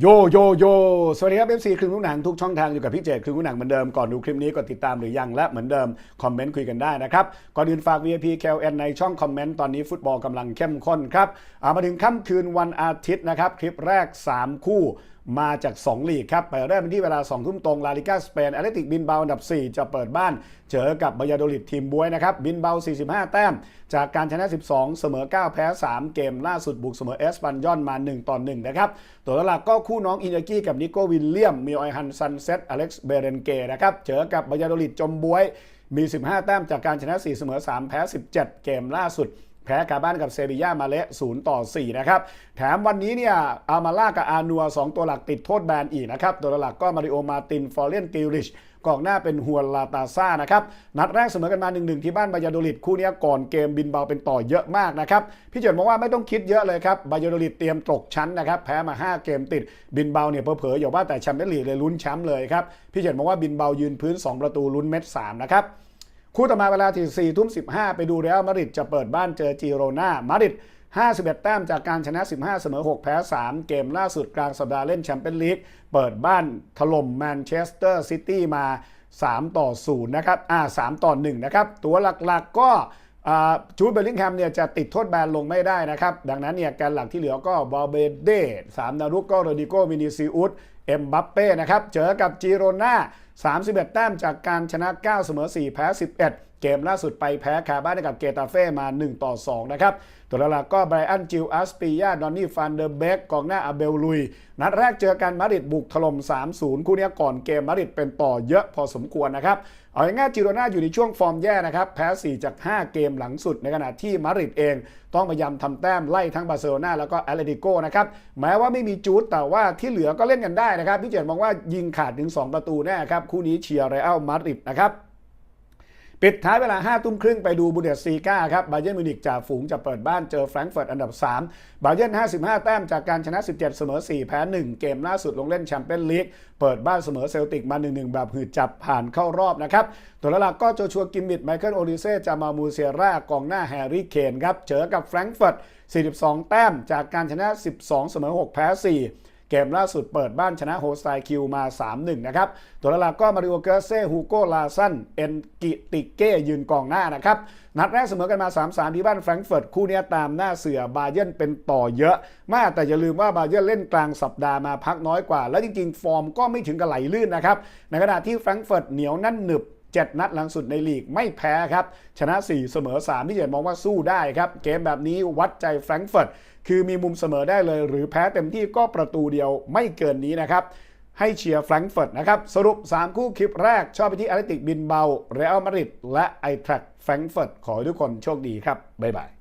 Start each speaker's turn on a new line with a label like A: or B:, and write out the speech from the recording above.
A: โยโยโยสวัสดีครับ FC ครึ่งลูกหนังทุกช่องทางอยู่กับพี่เจครึ่งลูกหนังเหมือนเดิมก่อนดูคลิปนี้กดติดตามหรือยังและเหมือนเดิม คอมเมนต์คุยกันได้นะครับ ก่อนอื่นฝาก VIP KLN ในช่องคอมเมนต์ตอนนี้ฟุตบอลกำลังเข้มข้นครับามาถึงค่ำคืนวันอาทิตย์นะครับ คลิปแรก 3 คู่ มาจาก 2 ลีกครับ ไปเริ่มกันที่เวลา 2 ทุ่มตรงลาลิกาสเปนแอตเลติกบินเบาอันดับ 4 จะเปิดบ้าน เจอกับบายาโดลิดทีมบวยนะครับ บินเบา 45 แต้ม จากการชนะ 12 เสมอ 9 แพ้ 3 เกมล่าสุดบุกเสมอเอสปันยอนมา 1 ต่อ 1 นะครับ ตัวหลักก็คู่น้องอินยากี้กับนิโกวิลเลียมมีออยฮันซันเซตอเล็กซ์เบเรนเกนะครับเจอกับบายาโดลิดจมบวยมี 15 แต้มจากการชนะ 4 เสมอ 3 แพ้ 17 เกมล่าสุด แพ้คาบ้านกับเซบีย่ามาเละ0ต่อ 4 นะครับ แถมวันนี้เนี่ยอามาล่ากับอานัว 2 ตัวหลักติดโทษแบนอีกนะครับ ตัวหลักก็มาริโอมาติน ฟอร์เรนกิลริชกองหน้าเป็นฮวนลาตาซ่านะครับ นัดแรกเสมอกันมา 1-1 ที่บ้านบายาโดลิดคู่นี้ก่อนเกมบินเบาเป็นต่อเยอะมากนะครับ พี่เจิดบอกว่าไม่ต้องคิดเยอะเลยครับบายาโดลิดเตรียมตกชั้นนะครับ แพ้มา 5 เกมติดบินเบาเนี่ยเผลอๆอย่าว่าแต่แชมเปี้ยนลีกเลยลุ้นแชมป์เลยครับพี่เจิดบอกว่าบินเบายืนพื้น 2 ประตูลุ้นเม็ด3นะครับ คู่ต่อมาเวลาที่ 4 ทุ่ม 15 ไปดูเรอัลมาดริดจะเปิดบ้านเจอจีโรนามาดริด51 แต้มจากการชนะ 15 เสมอ 6 แพ้ 3 เกมล่าสุดกลางสัปดาห์เล่นแชมเปี้ยนลีก เปิดบ้านถล่มแมนเชสเตอร์ซิตี้มา 3 ต่อ 0 นะครับ อ่า 3 ต่อ 1 นะครับ ตัวหลักๆก็ จูดเบลลิงแฮมเนี่ยจะติดโทษแบนลงไม่ได้นะครับ ดังนั้นเนี่ยแการหลักที่เหลือก็บอลเบเด้สามนารุกก็โรดิโกวินิซิอุสเอ็มบัปเป้นะครับ เจอกับจีโรนา31 แต้มจากการชนะ 9 เสมอ 4 แพ้ 11 เกมล่าสุดไปแพ้คาบ้านให้กับเกตาเฟ่มา 1 ต่อ 2 นะครับ ตัวหลักก็ไบรอันจิลอัสปิยาดอนนี่ฟันเดอร์เบกกองหน้าอาเบลลุย นัดแรกเจอกันมาดริดบุกถล่ม 3-0 คู่นี้ก่อนเกมมาดริดเป็นต่อเยอะพอสมควรนะครับเอาง่ายๆจิโรนาอยู่ในช่วงฟอร์มแย่นะครับแพ้ 4 จาก 5 เกมหลังสุดในขณะที่มาดริดเอง ต้องพยายามทำแต้มไล่ทั้งบาร์เซโลนาแล้วก็แอตเลติโกนะครับแม้ว่าไม่มีจูดแต่ว่าที่เหลือก็เล่นกันได้นะครับพี่เจนมองว่ายิงขาดถึง 2 ประตูแน่ครับคู่นี้เชียร์เรอัลมาดริดนะครับ ปิดท้ายเวลา5ทุ่มครึ่งไปดูบุนเดสซีกาครับบาเย r n มิวนิกจ่าฝูงจะเปิดบ้านเจอแฟรงก์เฟิร์ตอันดับ 3 บาเย r n 55 แต้มจากการชนะ 17 เสมอ 4 แพ้ 1 เกมล่าสุดลงเล่นแชมเปี้ยนลีกเปิดบ้านเสมอเซลติกมา 1-1 แบบหืดจับผ่านเข้ารอบนะครับ ตัวหลักก็โจชัวกิมมิดไมเคิลโอลิเซ่จามามูเซียร่ากองหน้าแฮร์รี่เคนครับเจอกับแฟรงก์เฟิร์ต42 แต้มจากการชนะ 12 เสมอ 6 แพ้ 4 เกมล่าสุดเปิดบ้านชนะโฮสไตคิวมา 3-1 นะครับ ตัวหลักก็มาริโอเกอร์เซ่ฮูโกลาซันเอนกิติเก้ยืนกองหน้านะครับ นัดแรกเสมอกันมา 3-3 ที่บ้านแฟรงก์เฟิร์ตคู่นี้ตามหน้าเสือบาเย r n เป็นต่อเยอะ มากแต่อย่าลืมว่าบาเย r n เล่นกลางสัปดาห์มาพักน้อยกว่า แล้วจริงๆ ฟอร์มก็ไม่ถึงกับไหลลื่นนะครับในขณะที่แฟรงก์เฟิร์ตเหนียวนั่นหนึบ 7 นัดหลังสุดในลีกไม่แพ้ครับ ชนะ 4 เสมอ 3 ที่เห็นมองว่าสู้ได้ครับ เกมแบบนี้วัดใจแฟรงก์เฟิร์ตคือมีมุมเสมอได้เลย หรือแพ้เต็มที่ก็ประตูเดียวไม่เกินนี้นะครับให้เชียร์แฟรงก์เฟิร์ตนะครับ สรุป 3 คู่คลิปแรก ชอบไปที่แอตเลติกบินเบาเรอัลมาดริดและไอแทรกแฟรงก์เฟิร์ตขอให้ทุกคนโชคดีครับ บ๊ายบาย